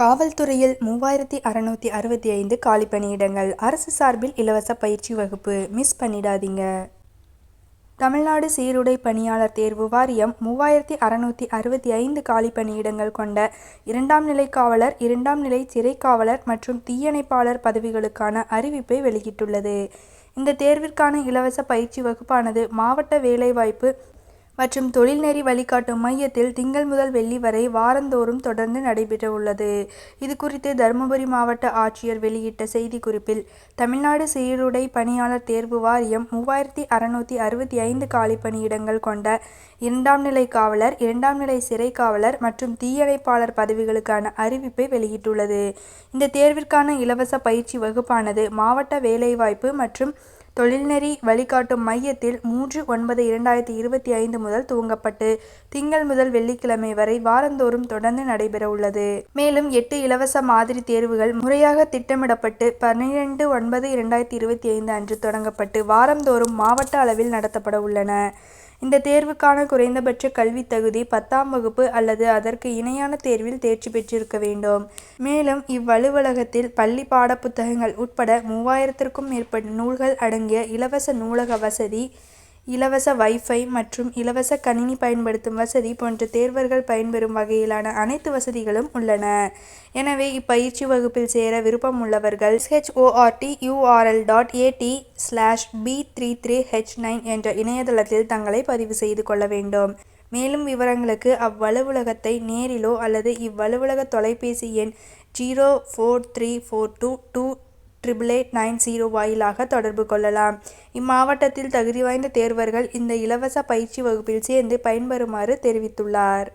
காவல்துறையில் மூவாயிரத்தி அறுநூத்தி அறுபத்தி ஐந்து காலி பணியிடங்கள். அரசு சார்பில் இலவச பயிற்சி வகுப்பு. மிஸ் பண்ணிடாதீங்க. தமிழ்நாடு சீருடை பணியாளர் தேர்வு வாரியம் மூவாயிரத்தி அறுநூத்தி அறுபத்தி ஐந்து காலி பணியிடங்கள் கொண்ட இரண்டாம் நிலை காவலர் இரண்டாம் நிலை சிறை காவலர் மற்றும் தீயணைப்பாளர் பதவிகளுக்கான அறிவிப்பை வெளியிட்டுள்ளது. இந்த தேர்விற்கான இலவச பயிற்சி வகுப்பானது மாவட்ட வேலைவாய்ப்பு மற்றும் தொழில்நெறி வழிகாட்டும் மையத்தில் திங்கள் முதல் வெள்ளி வரை வாரந்தோறும் தொடர்ந்து நடைபெற உள்ளது. இது குறித்து தருமபுரி மாவட்ட ஆட்சியர் வெளியிட்ட செய்திக்குறிப்பில் தமிழ்நாடு சீருடை பணியாளர் தேர்வு வாரியம் மூவாயிரத்தி அறுநூற்றி அறுபத்தி ஐந்து காலி பணியிடங்கள் கொண்ட இரண்டாம் நிலை காவலர் இரண்டாம் நிலை சிறை காவலர் மற்றும் தீயணைப்பாளர் பதவிகளுக்கான அறிவிப்பை வெளியிட்டுள்ளது. இந்த தேர்விற்கான இலவச பயிற்சி வகுப்பானது மாவட்ட வேலைவாய்ப்பு மற்றும் தொழில்நெறி வழிகாட்டும் மையத்தில் மூன்று ஒன்பது இரண்டாயிரத்தி இருபத்தி ஐந்து முதல் துவங்கப்பட்டு திங்கள் முதல் வெள்ளிக்கிழமை வரை வாரந்தோறும் தொடர்ந்து நடைபெற உள்ளது. மேலும் எட்டு இலவச மாதிரி தேர்வுகள் முறையாக திட்டமிடப்பட்டு பன்னிரண்டு ஒன்பது இரண்டாயிரத்தி இருபத்தி ஐந்து அன்று தொடங்கப்பட்டு வாரந்தோறும் மாவட்ட அளவில் நடத்தப்பட உள்ளன. இந்த தேர்வுக்கான குறைந்தபட்ச கல்வித் தகுதி பத்தாம் வகுப்பு அல்லது அதற்கு இணையான தேர்வில் தேர்ச்சி பெற்றிருக்க வேண்டும். மேலும் இவ்வலுவலகத்தில் பள்ளி பாடப்புத்தகங்கள் உட்பட மூவாயிரத்திற்கும் மேற்பட்ட நூல்கள் அடங்கிய இலவச நூலக வசதி இலவச வைஃபை மற்றும் இலவச கணினி பயன்படுத்தும் வசதி போன்ற தேர்வர்கள் பயன்பெறும் வகையிலான அனைத்து வசதிகளும் உள்ளன. எனவே இப்பயிற்சி வகுப்பில் சேர விருப்பம் உள்ளவர்கள் HORT URL dot AT slash B three three H nine என்ற இணையதளத்தில் தங்களை பதிவு செய்து கொள்ள வேண்டும். மேலும் விவரங்களுக்கு அவ்வலுவலகத்தை நேரிலோ அல்லது இவ்வலுவலக தொலைபேசி எண் zero four three four two two triple eight nine zero வாயிலாக தொடர்பு கொள்ளலாம். இம்மாவட்டத்தில் தகுதி வாய்ந்த தேர்வர்கள் இந்த இலவச பயிற்சி வகுப்பில் சேர்ந்து பயன்பெறுமாறு தெரிவித்துள்ளார்.